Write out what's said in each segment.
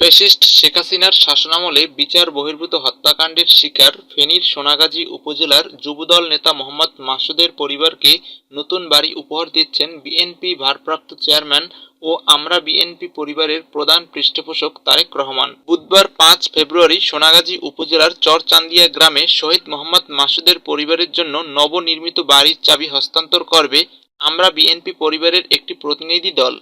Fascist Sheikh হাসিনার শাসনামলে বিচার বহির্ভূত হত্যাকাণ্ডের শিকার ফেনীর সোনাগাজী উপজেলার যুবদল নেতা মোহাম্মদ মাসুদের পরিবারকে নতুন বাড়ি উপহার দিচ্ছেন বিএনপি ভারপ্রাপ্ত চেয়ারম্যান ও আমরা বিএনপি পরিবারের প্রধান পৃষ্ঠপোষক তারেক রহমান। বুধবার পাঁচ ফেব্রুয়ারি সোনাগাজী উপজেলার চরচান্দিয়া গ্রামে শহীদ মোহাম্মদ মাসুদের পরিবারের জন্য নবনির্মিত বাড়ির চাবি হস্তান্তর করবে আমরা বিএনপি পরিবারের একটি প্রতিনিধি দল।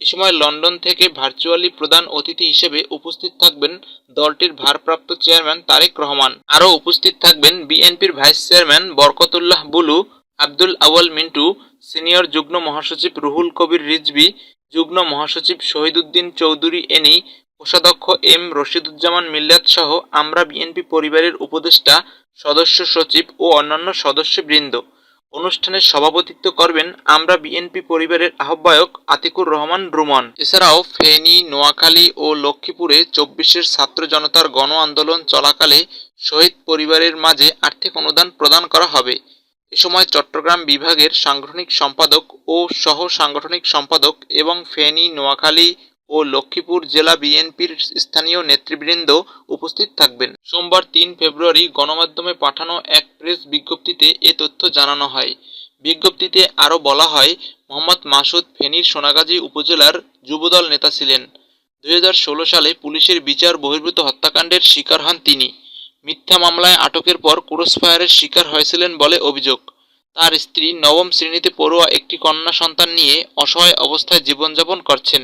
এ সময় লন্ডন থেকে ভার্চুয়ালি প্রধান অতিথি হিসেবে উপস্থিত থাকবেন দলটির ভারপ্রাপ্ত চেয়ারম্যান তারেক রহমান। আরও উপস্থিত থাকবেন বিএনপির vice chairman Barkatullah Bulu, Abdul Awal Mintu, senior যুগ্ম মহাসচিব রুহুল কবির রিজভী, যুগ্ম মহাসচিব শহীদুদ্দিন চৌধুরী এনি, কোষাধ্যক্ষ এম রশিদুজ্জামান মিল্লাত সহ আমরা বিএনপি পরিবারের উপদেষ্টা, সদস্য সচিব ও অন্যান্য সদস্যবৃন্দ। অনুষ্ঠানে সভাপতিত্ব করবেন আমরা বিএনপি পরিবারের আহ্বায়ক আতিকুর রহমান রুমন। এছাড়াও ফেনী, নোয়াখালী ও লক্ষ্মীপুরে চব্বিশের ছাত্র জনতার গণ আন্দোলন চলাকালে শহীদ পরিবারের মাঝে আর্থিক অনুদান প্রদান করা হবে। এ সময় চট্টগ্রাম বিভাগের সাংগঠনিক সম্পাদক ও সহ সাংগঠনিক সম্পাদক এবং ফেনী, নোয়াখালী ও লক্ষ্মীপুর জেলা বিএনপির স্থানীয় নেতৃবৃন্দ উপস্থিত থাকবেন। সোমবার তিন ফেব্রুয়ারি গণমাধ্যমে পাঠানো এক প্রেস বিজ্ঞপ্তিতে এ তথ্য জানানো হয়। বিজ্ঞপ্তিতে আরও বলা হয়, মোহাম্মদ মাসুদ ফেনীর সোনাগাজী উপজেলার যুবদল নেতা ছিলেন। দুই হাজার ষোলো সালে পুলিশের বিচার বহির্ভূত হত্যাকাণ্ডের শিকার হন তিনি। মিথ্যা মামলায় আটকের পর ক্রসফায়ারের শিকার হয়েছিলেন বলে অভিযোগ। তার স্ত্রী নবম শ্রেণীতে পড়ুয়া একটি কন্যা সন্তান নিয়ে অসহায় অবস্থায় জীবনযাপন করছেন।